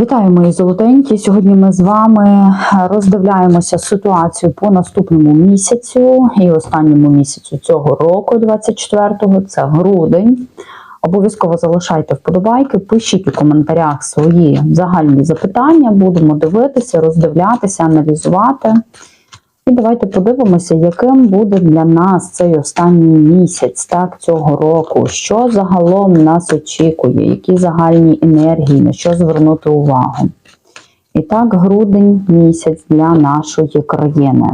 Вітаю, мої золотенькі. Сьогодні ми з вами роздивляємося ситуацію по наступному місяцю і останньому місяцю цього року, 24-го, це грудень. Обов'язково залишайте вподобайки, пишіть у коментарях свої загальні запитання. Будемо дивитися, роздивлятися, аналізувати. І давайте подивимося, яким буде для нас цей останній місяць так, цього року. Що загалом нас очікує, які загальні енергії, на що звернути увагу. І так, грудень місяць для нашої країни.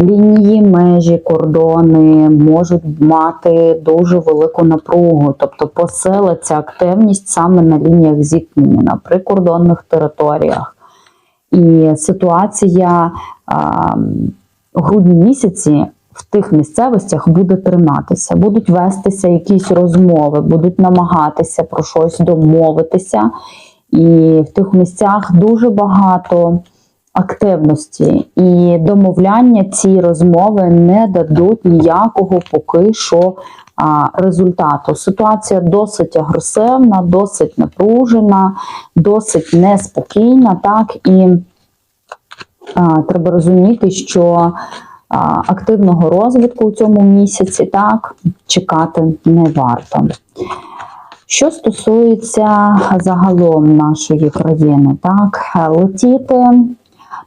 Лінії, межі, кордони можуть мати дуже велику напругу, тобто посилиться активність саме на лініях зіткнення, на прикордонних територіях. І ситуація у грудні місяці в тих місцевостях буде триматися, будуть вестися якісь розмови, будуть намагатися про щось домовитися. І в тих місцях дуже багато активності і домовляння ці розмови не дадуть ніякого поки що результату. Ситуація досить агресивна, досить напружена, досить неспокійна. Так і а, треба розуміти, що а, активного розвитку у цьому місяці так чекати не варто. Що стосується загалом нашої країни, так, летіти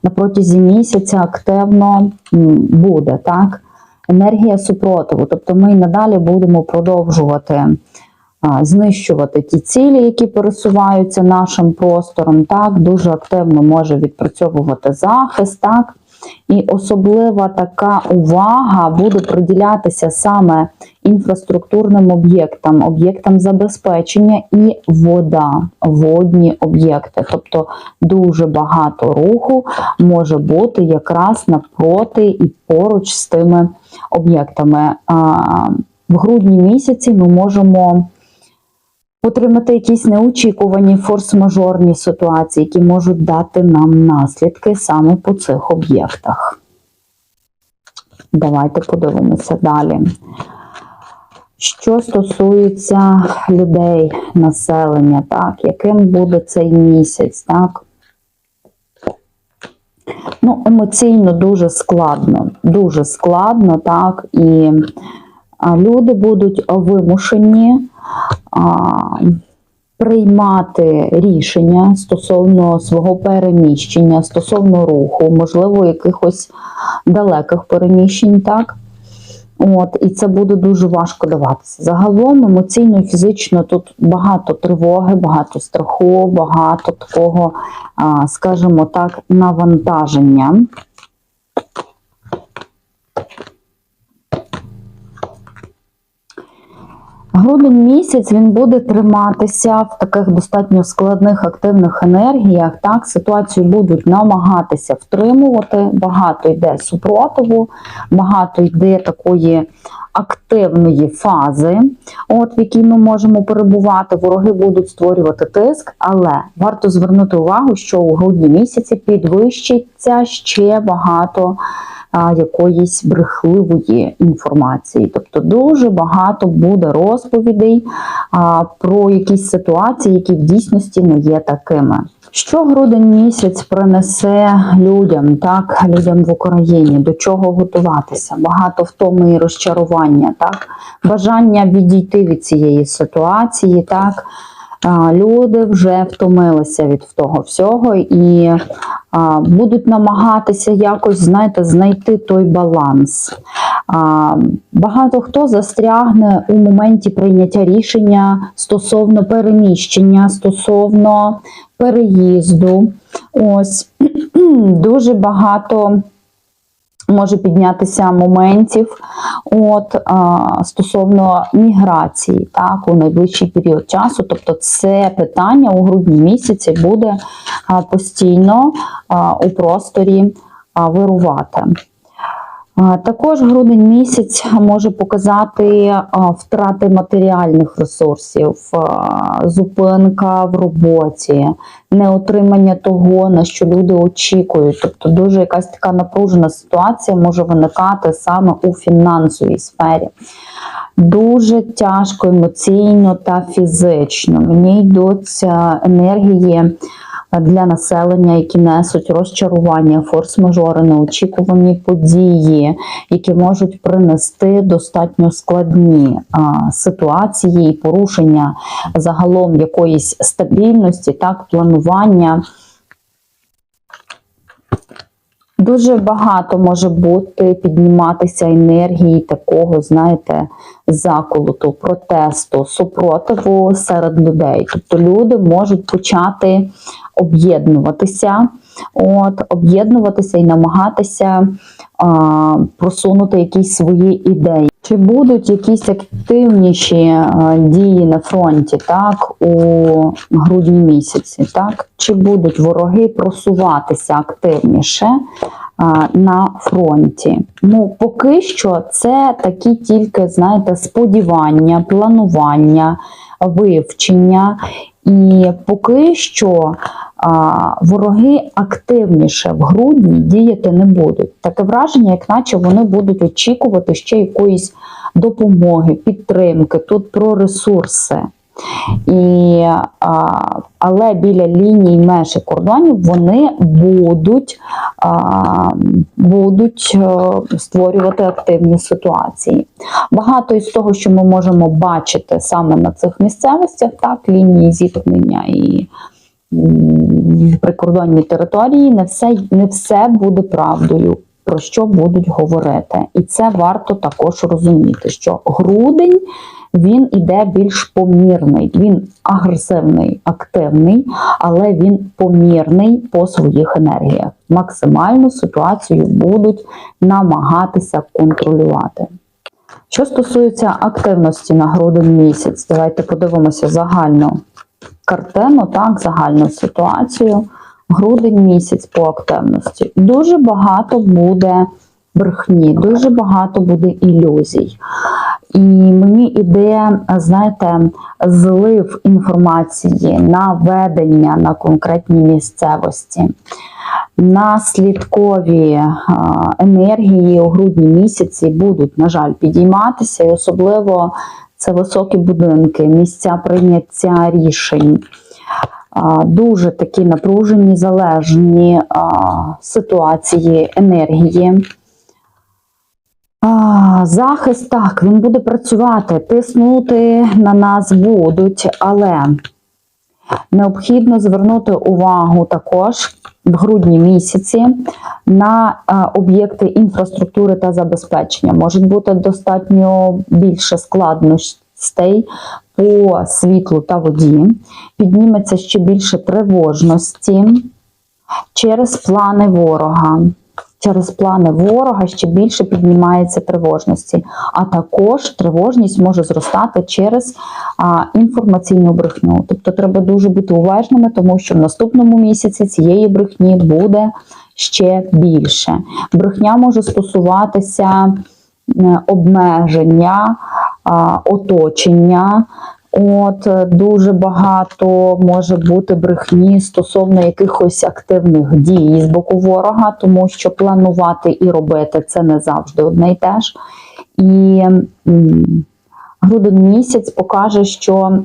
на протязі місяця активно буде так. Енергія супротиву, тобто ми надалі будемо продовжувати а, знищувати ті цілі, які пересуваються нашим простором. Так, дуже активно може відпрацьовувати захист, так. І особлива така увага буде приділятися саме інфраструктурним об'єктам, об'єктам забезпечення і вода, водні об'єкти. Тобто дуже багато руху може бути якраз навпроти і поруч з тими об'єктами. В грудні місяці ми можемо отримати якісь неочікувані форс-мажорні ситуації, які можуть дати нам наслідки саме по цих об'єктах. Давайте подивимося далі. Що стосується людей, населення, так, яким буде цей місяць, так? Ну, емоційно дуже складно, дуже складно, так, і люди будуть вимушені приймати рішення стосовно свого переміщення, стосовно руху, можливо, якихось далеких переміщень, так? От, І це буде дуже важко даватися. Загалом емоційно і фізично тут багато тривоги, багато страху, багато такого, скажімо так, навантаження. Грудень місяць він буде триматися в таких достатньо складних активних енергіях. Так, ситуацію будуть намагатися втримувати. Багато йде супротиву, багато йде такої активної фази, от в якій ми можемо перебувати. Вороги будуть створювати тиск, але варто звернути увагу, що у грудні місяці підвищиться ще багато якоїсь брехливої інформації. Тобто дуже багато буде розповідей про якісь ситуації, які в дійсності не є такими. Що грудень місяць принесе людям, так, людям в Україні, до чого готуватися? Багато втоми і розчарування, так, бажання відійти від цієї ситуації, так. Люди вже втомилися від того всього і будуть намагатися якось, знаєте, знайти той баланс. Багато хто застрягне у моменті прийняття рішення стосовно переміщення, стосовно переїзду. Ось дуже багато може піднятися моментів от, а, стосовно міграції так, у найближчий період часу. Тобто це питання у грудні місяці буде а, постійно а, у просторі вирувати. Також грудень місяць може показати втрати матеріальних ресурсів, зупинка в роботі, неотримання того, на що люди очікують. Тобто дуже якась така напружена ситуація може виникати саме у фінансовій сфері. Дуже тяжко емоційно та фізично. Мені йдуть енергії для населення, які несуть розчарування, форс-мажори, неочікувані події, які можуть принести достатньо складні ситуації і порушення загалом якоїсь стабільності, так, планування. Дуже багато може бути підніматися енергії такого, знаєте, заколоту, протесту, супротиву серед людей. Тобто люди можуть почати об'єднуватися, от, об'єднуватися і намагатися а, просунути якісь свої ідеї. Чи будуть якісь активніші а, дії на фронті, так, у грудні місяці, так? Чи будуть вороги просуватися активніше на фронті? Ну, поки що це такі тільки, знаєте, сподівання, планування, вивчення. І поки що вороги активніше в грудні діяти не будуть. Таке враження, як наче вони будуть очікувати ще якоїсь допомоги, підтримки, тут про ресурси. І, а, але біля лінії меж кордонів вони будуть, а, будуть е, створювати активні ситуації. Багато із того, що ми можемо бачити саме на цих місцевостях, так, лінії зіткнення і м, прикордонні території, не все, не все буде правдою. Про що будуть говорити, і це варто також розуміти, що грудень він іде більш помірний, він агресивний, активний, але він помірний по своїх енергіях. Максимальну ситуацію будуть намагатися контролювати. Що стосується активності на грудень місяць, давайте подивимося загальну картину, так, загальну ситуацію. Грудень місяць по активності. Дуже багато буде брехні, дуже багато буде ілюзій. І мені іде, знаєте, злив інформації на ведення на конкретній місцевості. Наслідкові а, енергії у грудні місяці будуть, на жаль, підійматися, і особливо це високі будинки, місця прийняття рішень. Дуже такі напружені, залежні ситуації, енергії. Захист так, він буде працювати, тиснути на нас будуть, але необхідно звернути увагу також в грудні місяці на об'єкти інфраструктури та забезпечення. Можуть бути достатньо більше складностей по світлу та воді, підніметься ще більше тривожності через плани ворога. Через плани ворога ще більше піднімається тривожності, а також тривожність може зростати через а, інформаційну брехню. Тобто треба дуже бути уважними, тому що в наступному місяці цієї брехні буде ще більше. Брехня може стосуватися обмеження, а, оточення. От е, дуже багато може бути брехні стосовно якихось активних дій з боку ворога, тому що планувати і робити це не завжди одне й те ж. І грудень місяць покаже, що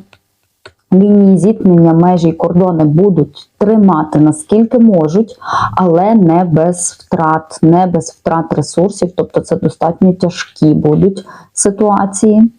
лінії зіткнення, межі і кордони будуть тримати наскільки можуть, але не без втрат, не без втрат ресурсів, тобто це достатньо тяжкі будуть ситуації.